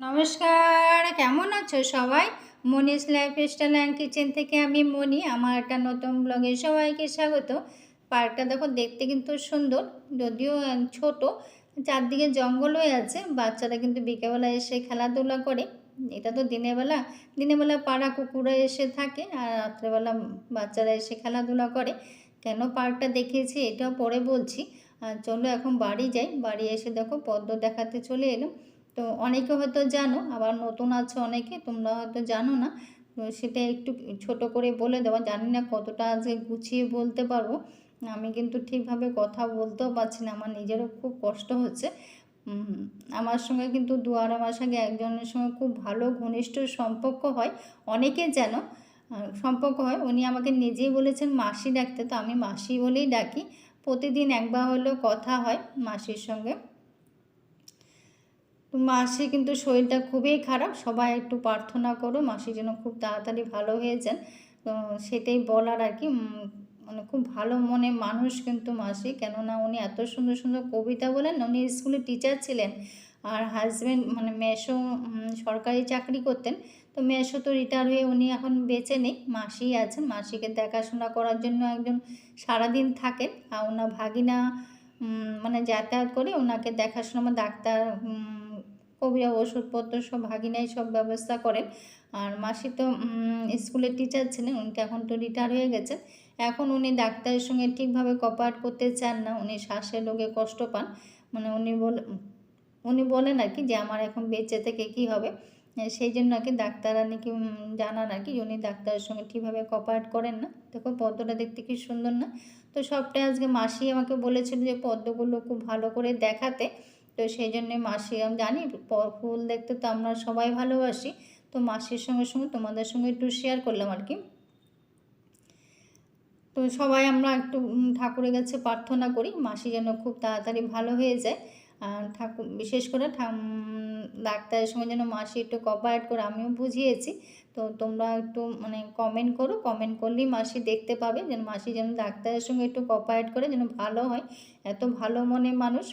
নমস্কার, কেমন আছো সবাই? Moni's lifestyle and kitchen থেকে আমি মনি আমার একটা নতুন ব্লগে সবাইকে স্বাগত। পার্কটা দেখো, দেখতে কিন্তু সুন্দর, যদিও ছোট। চারদিকে জঙ্গল হয়ে আছে, বাচ্চারা কিন্তু বিকেলবেলা এসে খেলাধুলা করে। এটা তো দিনের বেলা দিনের বেলা পাড়া কুকুরা এসে থাকে আর রাত্রেবেলা বাচ্চারা এসে খেলাধুলা করে। কেন পার্কটা দেখিয়েছি এটাও পরে বলছি। আর চলো এখন বাড়ি যাই, বাড়ি এসে দেখো, পদ্ম দেখাতে চলে এলাম তো অনেকে হয়তো জানো, আবার নতুন আছে অনেকে, তোমরা হয়তো জানো না, তো সেটা একটু ছোট করে বলে দেওয়া জানি না কতটা আজকে গুছিয়ে বলতে পারব। আমি কিন্তু ঠিকভাবে কথা বলতেও পারছি না, আমার নিজেরও খুব কষ্ট হচ্ছে। আমার সঙ্গে কিন্তু দু আড়াই মাস আগে একজনের সঙ্গে খুব ভালো ঘনিষ্ঠ সম্পর্ক হয়, অনেকে যেন সম্পর্ক হয়। উনি আমাকে নিজেই বলেছেন মাসি ডাকতে, তো আমি মাসি বলেই ডাকি। প্রতিদিন একবার হলেও কথা হয় মাসির সঙ্গে। তো মাসি কিন্তু শরীরটা খুবই খারাপ, সবাই একটু প্রার্থনা করো, মাসি যেন খুব তাড়াতাড়ি ভালো হয়ে যান। তো সেটাই বলার আর কি মানে খুব ভালো মনে মানুষ কিন্তু মাসি, কেননা উনি এত সুন্দর সুন্দর কবিতা বলেন, উনি স্কুলে টিচার ছিলেন আর হাজব্যান্ড মানে মেশো সরকারি চাকরি করতেন। তো মেশো তো রিটায়ার হয়ে উনি এখন বেঁচে নেই, মাসি আছেন, মাসিকে দেখাশোনা করার জন্য একজন সারাদিন থাকেন। আর ওনার ভাগিনা মানে যাতায়াত করে ওনাকে দেখাশোনা ডাক্তার কবিরা ওষুধপত্র সব ভাগিনাই সব ব্যবস্থা করেন। আর মাসি তো স্কুলের টিচার ছিলেন, উনি তো এখন তো রিটায়ার হয়ে গেছেন। এখন উনি ডাক্তারের সঙ্গে ঠিকভাবে কপারেট করতে চান না, উনি শ্বাসের রোগে কষ্ট পান। মানে উনি বলে, উনি বলেন আর কি যে, আমার এখন বেঁচে থেকে কি হবে? সেই জন্য আর কি ডাক্তাররা নাকি জানান আর কি উনি ডাক্তারের সঙ্গে ঠিকভাবে কপারেট করেন না। দেখো, পদ্মটা দেখতে কি সুন্দর না? তো সবটাই আজকে মাসি আমাকে বলেছিল যে, পদ্মগুলো খুব ভালো করে দেখাতে। তো সেই জন্যে মাসি, আমি জানি ফুল দেখতে তো আমরা সবাই ভালোবাসি, তো মাসির সঙ্গে সঙ্গে তোমাদের সঙ্গে একটু শেয়ার করলাম আর কি। তো সবাই আমরা একটু ঠাকুরের কাছে প্রার্থনা করি, মাসি যেন খুব তাড়াতাড়ি ভালো হয়ে যায়। আর ঠাকুর, বিশেষ করে ডাক্তারের সঙ্গে যেন মাসি একটু কপারেট করে, আমিও বুঝিয়েছি। তো তোমরা একটু মানে কমেন্ট করো কমেন্ট করলেই মাসি দেখতে পাবে যেন মাসি যেন ডাক্তারের সঙ্গে একটু কপারেট করে যেন ভালো হয়। এত ভালো মনে মানুষ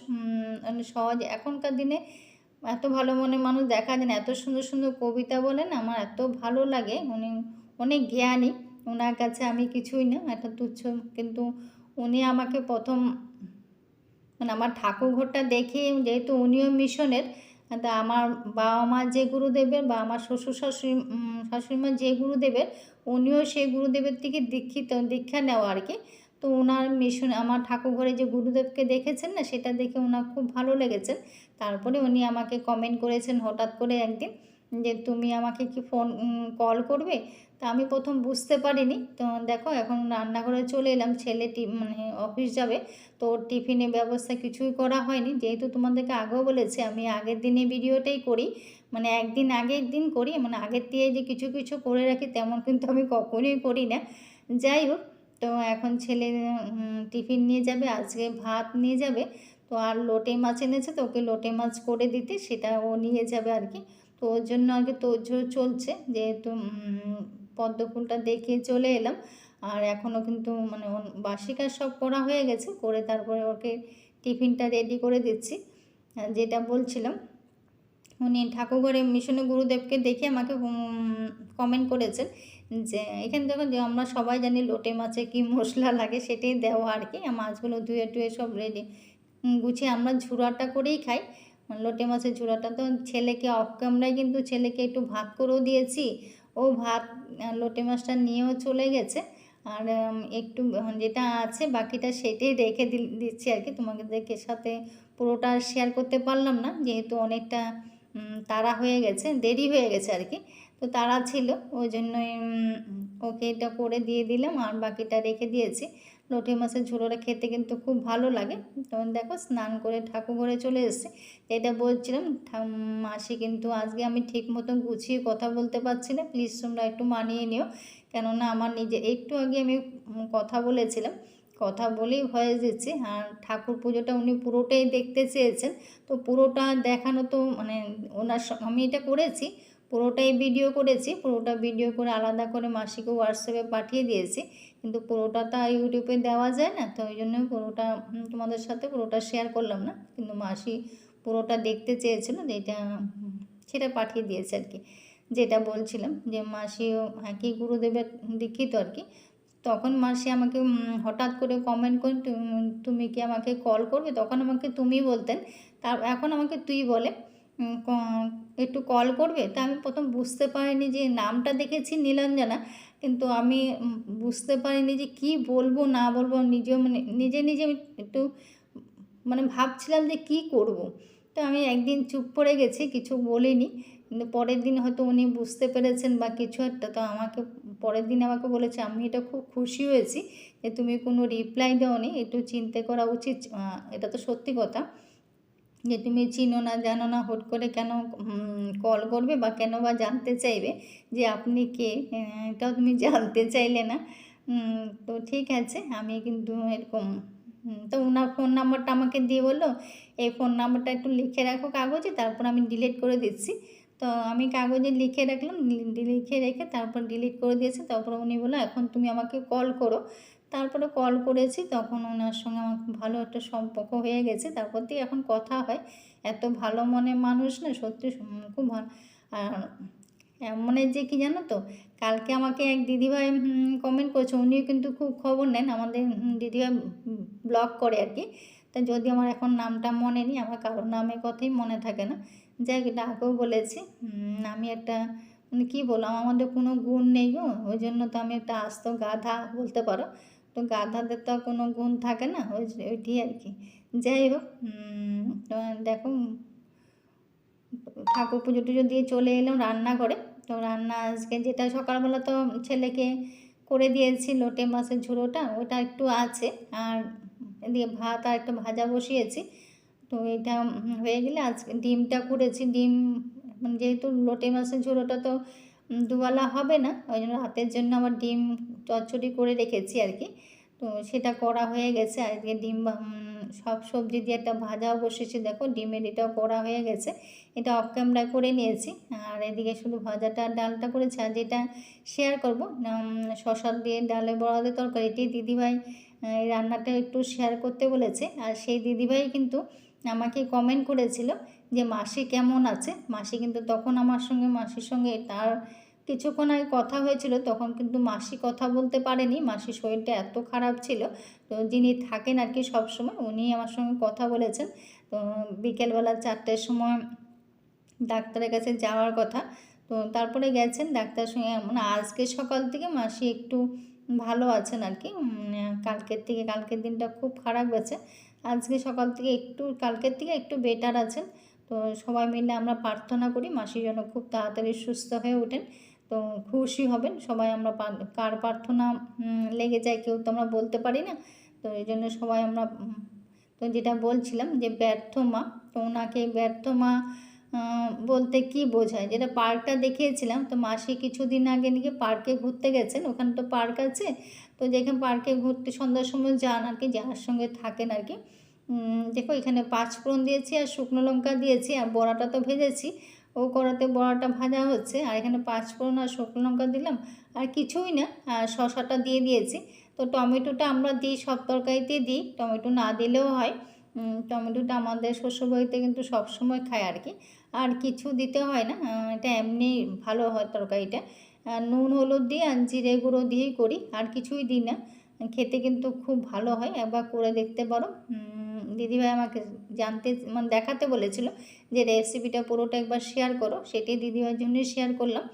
মানে সহজ এখনকার দিনে এত ভালো মনে মানুষ দেখা যায় এত সুন্দর সুন্দর কবিতা বলেন, আমার এত ভালো লাগে। উনি অনেক জ্ঞানী ওনার কাছে আমি কিছুই না, একটা তুচ্ছ, কিন্তু উনি আমাকে প্রথম মানে আমার ঠাকুর ঘরটা দেখে যেহেতু উনিও মিশনের তা আমার বাবা মা যে গুরুদেবের বা আমার শ্বশুর শাশুড়ি শাশুড়িমা যে গুরুদেবের, উনিও সেই গুরুদেবের থেকে দীক্ষিত, দীক্ষা নেওয়া আর কি। তো ওনার মিশন আমার ঠাকুর ঘরে যে গুরুদেবকে দেখেছেন না, সেটা দেখে ওনার খুব ভালো লেগেছে। তারপরে উনি আমাকে কমেন্ট করেছেন হঠাৎ করে একদিন। যে তুমি আমাকে কি ফোন কল করবে? তা আমি প্রথম বুঝতে পারিনি। তো দেখো, এখন রান্নাঘরে চলে এলাম, ছেলে মানে অফিস যাবে। তো টিফিনের ব্যবস্থা কিছুই করা হয়নি। যেহেতু তোমাদেরকে আগেও বলেছি, আমি আগের দিনে ভিডিওটাই করি। মানে একদিন আগের দিন করি মানে আগের দিয়ে যে কিছু কিছু করে রাখি, তেমন কিন্তু আমি কখনোই করি না। যাই হোক, তো এখন ছেলে টিফিন নিয়ে যাবে, আজকে ভাত নিয়ে যাবে। তো আর লোটে মাছ এনেছে, তো ওকে লোটে মাছ করে দিতে, সেটা ও নিয়ে যাবে আর কি। তো ওর জন্য আর আগে তোড়জোড় চলছে, যেহেতু পদ্ম ফুলটা দেখে চলে এলাম। আর এখনও কিন্তু মানে বাসি কাজ সব করা হয়ে গেছে, করে তারপরে ওকে টিফিনটা রেডি করে দিচ্ছি। যেটা বলছিলাম, উনি ঠাকুরঘরে মিশনে গুরুদেবকে দেখে আমাকে কমেন্ট করেছেন যে, এখানে দেখুন যে, আমরা সবাই জানি লোটে মাছে কি মশলা লাগে, সেটাই দেওয়া আর কি। মাছগুলো ধুয়ে টুয়ে সব রেডি গুছিয়ে আমরা ঝুড়াটা করেই খাই। লোটে মাছের ঝুড়াটা তো ছেলেকে অফ ক্যামেরায় কিন্তু ছেলেকে একটু ভাত করেও দিয়েছি। ও ভাত লোটে মাছটা নিয়েও চলে গেছে। আর একটু যেটা আছে বাকিটা সেটাই রেখে দিচ্ছি আর কি। তোমাদেরকে সাথে পুরোটা শেয়ার করতে পারলাম না। যেহেতু অনেকটা তারা হয়ে গেছে, দেরি হয়ে গেছে আর কি। তো তারা ছিল, ওই জন্যই ওকে এটা করে দিয়ে দিলাম। আর বাকিটা রেখে দিয়েছি। লোটে মাছের ঝোলোটা খেতে কিন্তু খুব ভালো লাগে। তখন দেখো স্নান করে ঠাকুর ঘরে চলে এসেছে। এটা বলছিলাম মাসি কিন্তু আজকে আমি ঠিক মতো গুছিয়ে কথা বলতে পারছি না। প্লিজ তোমরা একটু মানিয়ে নিও। কেননা আমার নিজে, একটু আগে আমি কথা বলেছিলাম। কথা বলেই হয়ে যাচ্ছে আর ঠাকুর পুজোটা উনি পুরোটাই দেখতে চেয়েছেন। তো পুরোটা দেখানো তো মানে ওনার আমি এটা করেছি, পুরোটাই ভিডিও করেছি। পুরোটা ভিডিও করে আলাদা করে মাসিকে হোয়াটসঅ্যাপে পাঠিয়ে দিয়েছি। কিন্তু পুরোটা তো ইউটিউবে দেওয়া যায় না, তো ওই জন্য পুরোটা তোমাদের সাথে পুরোটা শেয়ার করলাম না। কিন্তু মাসি পুরোটা দেখতে চেয়েছিল যে এটা সেটা পাঠিয়ে দিয়েছে আর কি। যেটা বলছিলাম যে মাসিও হ্যাঁ কি গুরুদেবের দীক্ষিত আর কি। তখন মাসি আমাকে হঠাৎ করে কমেন্ট করে তুমি কি আমাকে কল করবে? তখন আমাকে তুমি বলতেন তার এখন আমাকে তুই বলে একটু কল করবে? তা আমি প্রথম বুঝতে পারিনি যে নামটা দেখেছি নীলাঞ্জনা। কিন্তু আমি বুঝতে পারিনি যে কি বলব, না বলব। নিজেও মানে নিজে নিজে একটু মানে ভাবছিলাম যে কি করব। তো আমি একদিন চুপ করে গেছি, কিছু বলিনি। কিন্তু পরের দিন হয়তো উনি বুঝতে পেরেছেন বা কিছু একটা, তো আমাকে পরের দিন আমাকে বলেছে, আমি এটা খুব খুশি হয়েছি যে তুমি কোনো রিপ্লাই দাওনি। একটু চিন্তা করা উচিত এটা তো সত্যি কথা। যে তুমি চিনো না, জানো না, হুট করে কেন কল করবে বা কেন বা জানতে চাইবে যে আপনি কে? এটাও তুমি জানতে চাইলে না। তো ঠিক আছে, আমি কিন্তু এরকম তো ওনার ফোন নাম্বারটা আমাকে দিয়ে বলল, এই ফোন নাম্বারটা একটু লিখে রাখো কাগজে, তারপর আমি ডিলিট করে দিচ্ছি। তো আমি কাগজে লিখে রাখলাম লিখে রেখে তারপর ডিলিট করে দিয়েছি, তারপর উনি বলল, এখন তুমি আমাকে কল করো। তারপরে কল করেছি, তখন ওনার সঙ্গে আমার ভালো একটা সম্পর্ক হয়ে গেছে। তারপর দিয়ে এখন কথা হয়। এত ভালো মনে মানুষ না, সত্যি খুব ভালো। আর মনে যে কি জানো তো, কালকে আমাকে এক দিদিভাই কমেন্ট করেছে, উনিও কিন্তু খুব খবর নেন। আমাদের দিদিভাই ব্লগ করে আর কি। তা যদি আমার এখন নামটা মনে নেই, আমার কারোর নামের কথাই মনে থাকে না। যাই এটা আগেও বলেছি। আমি একটা মানে কী বললাম, আমাদের কোনো গুণ নেই গো। ওই জন্য তো আমি একটা আস্ত গাধা বলতে পারো। তো গাধাদের তো কোনো গুণ থাকে না, ওই ওইটি আর কি। যাই হোক দেখো, ঠাকুর পুজো টুজো দিয়ে চলে এলাম রান্নাঘরে তো রান্না আজকে যেটা সকালবেলা তো ছেলেকে করে দিয়েছি লোটে মাছের ঝুড়োটা ওটা একটু আছে। আর এদিকে ভাত আর একটা ভাজা বসিয়েছি। তো এটা হয়ে গেলে আজকে ডিমটা করেছি ডিম, যেহেতু লোটে মাছের ঝুড়োটা তো দুবেলা হবে না, ওই জন্য রাতের জন্য আবার ডিম চচ্চড়ি করে রেখেছি আর কি। তো সেটা করা হয়ে গেছে। আজকে ডিম সব সবজি দিয়ে একটা ভাজাও বসেছি। দেখো, ডিমের এটাও করা হয়ে গেছে। এটা অফ ক্যামেরায় করে নিয়েছি। আর এদিকে শুধু ভাজাটা ডালটা করেছি। আর যেটা শেয়ার করব শশা দিয়ে ডালে বড়াদের তরকারিটি দিদিভাই এই রান্নাটা একটু শেয়ার করতে বলেছে। আর সেই দিদিভাই কিন্তু আমাকে কমেন্ট করেছিল যে, মাসি কেমন আছে? মাসি কিন্তু তখন আমার সঙ্গে, মাসির সঙ্গে তার কিছুক্ষণ আগে কথা হয়েছিল, তখন কিন্তু মাসি কথা বলতে পারেনি। মাসির শরীরটা এত খারাপ ছিল, তো যিনি থাকেন আর কি সবসময়, উনি আমার সঙ্গে কথা বলেছেন। তো বিকেলবেলা চারটের সময় ডাক্তারের কাছে যাওয়ার কথা, তো তারপরে গেছেন ডাক্তার সঙ্গে মানে আজকে সকাল থেকে মাসি একটু ভালো আছেন আর কি কালকের থেকে, কালকের দিনটা খুব খারাপ গেছে। আজকে সকাল থেকে একটু, কালকের থেকে একটু বেটার আছেন। তো সবাই মিলে আমরা প্রার্থনা করি মাসি যেন খুব তাড়াতাড়ি সুস্থ হয়ে ওঠেন। তো খুশি হবেন, সবাই আমরা কার প্রার্থনা লেগে যায় কেউ তো আমরা বলতে পারি না। তো এই জন্য সবাই আমরা তো যেটা বলছিলাম যে ব্যর্থ মা, তো ওনাকে ব্যর্থ মা বলতে কি বোঝায়? যেটা পার্কটা দেখিয়েছিলাম, তো মাসি কিছুদিন আগে নাকি পার্কে ঘুরতে গেছেন, ওখানে তো পার্ক আছে। তো যেখানে পার্কে ঘুরতে সন্ধ্যার সময় যান আর কি, যার সঙ্গে থাকেন আর কি। দেখো এখানে পাঁচ ফোড়ন দিয়েছি আর শুকনো লঙ্কা দিয়েছি আর বড়াটা তো ভেজেছি। ও করাতে বড়াটা ভাজা হচ্ছে, আর এখানে পাঁচ ফোড়ন আর শুকনো লঙ্কা দিলাম, আর কিছুই না, আর শশাটা দিয়ে দিয়েছি। তো টমেটোটা আমরা দিই, সব তরকারিতে দিই, টমেটো না দিলেও হয়। টমেটোটা আমাদের শ্বশুরবাড়িতে কিন্তু সবসময় খায় আর কি। আর কিছু দিতে হয় না এটা এমনি ভালো হয় তরকারিটা। নুন, হলুদ দিয়ে আর জিরে গুঁড়ো দিয়েই করি, আর কিছুই দিই না। খেতে কিন্তু খুব ভালো হয়, একবার করে দেখতে পারো। দিদিভাই আমাকে জানতে মানে দেখাতে বলেছিল যে রেসিপিটা পুরোটা একবার শেয়ার করো। সেটি দিদিভাইয়ের জন্যই শেয়ার করলাম।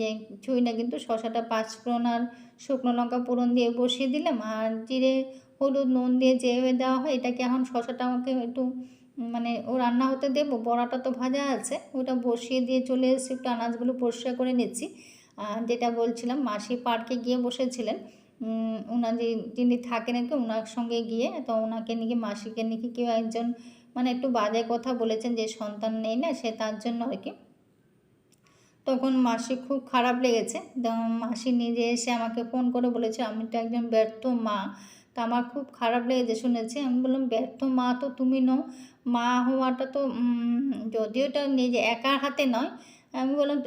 যে ছুঁই না কিন্তু শশাটা পাঁচ ফোড়ন আর শুকনো লঙ্কা পুরন দিয়ে বসিয়ে দিলাম। আর জিরে, হলুদ, নুন দিয়ে যেভাবে দেওয়া হয়, এটাকে এখন শশাটা আমাকে একটু মানে ও রান্না হতে দেবো, বড়াটা তো ভাজা আছে, ওটা বসিয়ে দিয়ে চলে এসে একটু আনাজগুলো পরিষ্কার করে নিচ্ছি। যেটা বলছিলাম, মাসি পার্কে গিয়ে বসেছিলেন। ওনার যে যিনি থাকেন আর কি ওনার সঙ্গে গিয়ে তো ওনাকে নাকি মাসিকে নাকি কেউ একজন মানে একটু বাজে কথা বলেছেন যে সন্তান নেই না, সে তার জন্য আর কি। তখন মাসি খুব খারাপ লেগেছে। মাসি নিজে এসে আমাকে ফোন করে বলেছে, আমি তো একজন ব্যর্থ মা। তা আমার খুব খারাপ লেগেছে শুনেছি। আমি বললাম, ব্যর্থ মা তো তুমি নও। মা হওয়াটা তো যদিও এটা নিজে একার হাতে নয়। আমি বললাম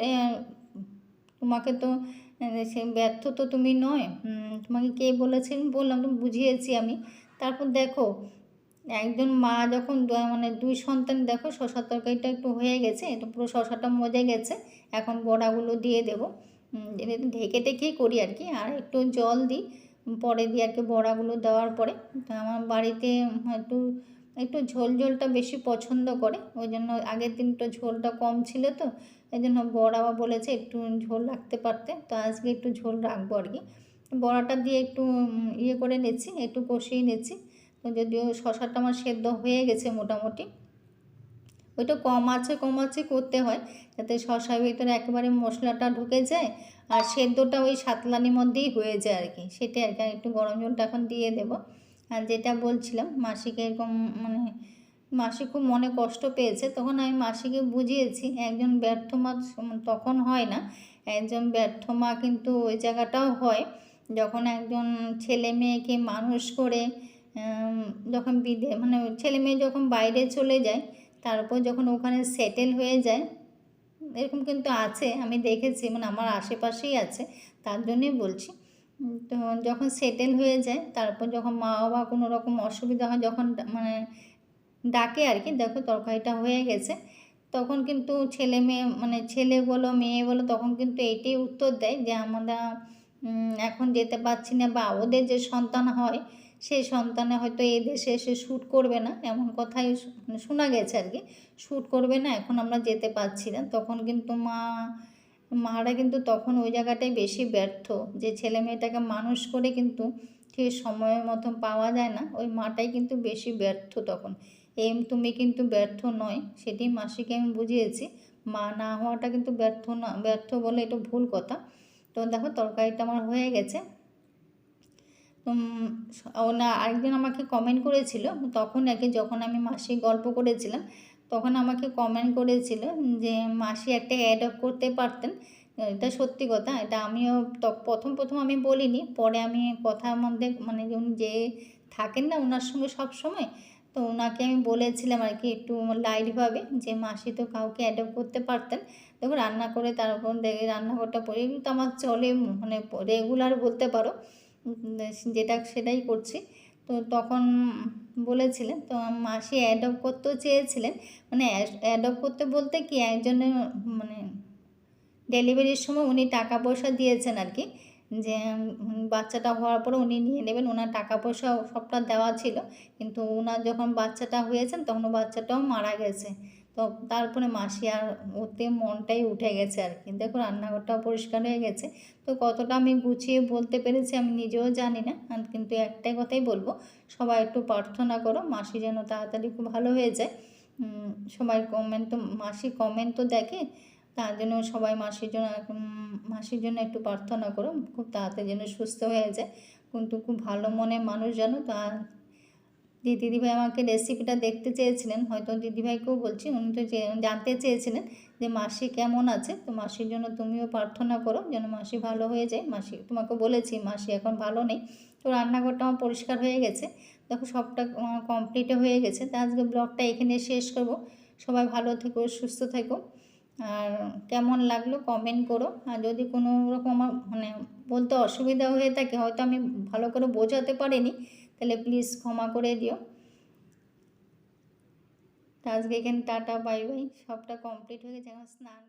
তোমাকে তো সে ব্যর্থ তো তুমি নয়। তোমাকে কে বলেছেন বললাম, তো বুঝিয়েছি আমি। তারপর দেখো, একজন মা যখন মানে দুই সন্তান, দেখো শশা তরকারিটা একটু হয়ে গেছে এটা পুরো শশাটা মজে গেছে, এখন বড়াগুলো দিয়ে দেবো। ঢেকে টেকেই করি আর কি, আর একটু জল দিই। পরে দিয়ে আর কি বড়াগুলো দেওয়ার পরে, তো আমার বাড়িতে একটু একটু ঝোল ঝোলটা বেশি পছন্দ করে, ওই জন্য আগের দিন তো ঝোলটা কম ছিল তো এই জন্য বড়াবা বলেছে একটু ঝোল রাখতে পারতে। তো আজকে একটু ঝোল রাখব আর কি। বড়াটা দিয়ে একটু ইয়ে করে নিচ্ছি, একটু কষিয়ে নিচ্ছি। তো যদিও শশাটা আমার সেদ্ধ হয়ে গেছে মোটামুটি। ওইটা কম আছে কম আছে করতে হয়, যাতে শশার ভিতরে একেবারে মশলাটা ঢুকে যায় আর সেদ্ধটা ওই সাতলানির মধ্যেই হয়ে যায় আর কি। সেটাই আর কি একটু গরম জলটা এখন দিয়ে দেবো। আর যেটা বলছিলাম, মাসিকে এরকম মানে মাসি খুব মনে কষ্ট পেয়েছে। তখন আমি মাসিকে বুঝিয়েছি, একজন ব্যর্থ মা তখন হয় না। একজন ব্যর্থ মা কিন্তু ওই জায়গাটাও হয়। যখন একজন ছেলে মেয়েকে মানুষ করে যখন বিদে মানে ছেলে মেয়ে যখন বাইরে চলে যায় তারপর যখন ওখানে সেটেল হয়ে যায়, এরকম কিন্তু আছে, আমি দেখেছি মানে আমার আশেপাশেই আছে, তার জন্যই বলছি। তো যখন সেটেল হয়ে যায় তারপর যখন মা বাবা কোনো রকম অসুবিধা হয়, যখন মানে ডাকে আর কি, দেখো তরকারিটা হয়ে গেছে। তখন কিন্তু ছেলে মেয়ে মানে ছেলে বলো, মেয়ে বলো, তখন কিন্তু এইটাই উত্তর দেয় যে আমরা এখন যেতে পারছি না বা ওদের যে সন্তান হয়, সেই সন্তানে হয়তো এই দেশে এসে শ্যুট করবে না, এমন কথাই মানে শোনা গেছে আর কি। শ্যুট করবে না, এখন আমরা যেতে পারছি না। তখন কিন্তু মা, মারা কিন্তু তখন ওই জায়গাটাই বেশি ব্যর্থ যে ছেলে মেয়েটাকে মানুষ করে কিন্তু ঠিক সময়ের মতন পাওয়া যায় না। ওই মাটাই কিন্তু বেশি ব্যর্থ তখন। এম তুমি কিন্তু ব্যর্থ নয়, সেটি মাসিকে আমি বুঝিয়েছি। মা না হওয়াটা কিন্তু ব্যর্থ না, ব্যর্থ বলে এটা ভুল কথা। তো দেখো, তরকারিটা আমার হয়ে গেছে। ও না আরেকজন আমাকে কমেন্ট করেছিল, তখন আগে যখন আমি মাসি গল্প করেছিলাম, তখন আমাকে কমেন্ট করেছিল যে, মাসি একটা অ্যাড করতে পারতেন। এটা সত্যি কথা, এটা আমিও প্রথম প্রথম আমি বলিনি। পরে আমি কথার মধ্যে মানে যে থাকেন না ওনার সঙ্গে সব সময় তো ওনাকে আমি বলেছিলাম আর কি একটু লাইটভাবে যে মাসি তো কাউকে অ্যাডপ্ট করতে পারতেন। দেখো রান্না করে তার তারপর দেখে রান্নাঘরটা পরে তো আমার চলে মানে রেগুলার বলতে পারো যেটা সেটাই করছি। তো তখন বলেছিলেন, তো মাসি অ্যাডপ্ট করতেও চেয়েছিলেন। মানে অ্যাডপ্ট করতে বলতে কি একজনের মানে ডেলিভারির সময় উনি টাকা পয়সা দিয়েছেন আর কি। যে বাচ্চাটা হওয়ার পরে উনি নিয়ে নেবেন। ওনার টাকা পয়সা সবটা দেওয়া ছিল। কিন্তু ওনার যখন বাচ্চাটা হয়েছেন, তখন বাচ্চাটাও মারা গেছে। তো তারপরে মাসি আর ওতে মনটাই উঠে গেছে আর কি। দেখো রান্নাঘরটাও পরিষ্কার হয়ে গেছে। তো কতটা আমি গুছিয়ে বলতে পেরেছি, আমি নিজেও জানি না। কিন্তু একটাই কথাই বলব, সবাই একটু প্রার্থনা করো, মাসি যেন তাড়াতাড়ি খুব ভালো হয়ে যায়। সবাই কমেন্ট তো মাসি কমেন্ট তো দেখে তার জন্য সবাই মাসির জন্য মাসির জন্য একটু প্রার্থনা করো খুব তাড়াতাড়ি যেন সুস্থ হয়ে যায়। কিন্তু খুব ভালো মনের মানুষ জানো তা যে দিদিভাই আমাকে রেসিপিটা দেখতে চেয়েছিলেন, হয়তো দিদিভাইকেও বলছি, উনি তো জানতে চেয়েছিলেন যে মাসি কেমন আছে, তো মাসির জন্য তুমিও প্রার্থনা করো যেন মাসি ভালো হয়ে যায়। মাসি, তোমাকে বলেছি মাসি এখন ভালো নেই, তো রান্নাঘরটা আমার পরিষ্কার হয়ে গেছে। দেখো সবটা কমপ্লিটও হয়ে গেছে, তা আজকে ব্লগটা এখানে শেষ করব। সবাই ভালো থেকো, সুস্থ থেকো। আর কেমন লাগল কমেন্ট করো। আর যদি কোনো রকম আমার মানে বলতে অসুবিধা হয়ে থাকে, হয়তো আমি ভালো করে বোঝাতে পারিনি, তাহলে প্লিজ ক্ষমা করে দিও। আজকে এখানে টাটা বাই বাই সবটা কমপ্লিট হয়ে গেছে, এখন স্নান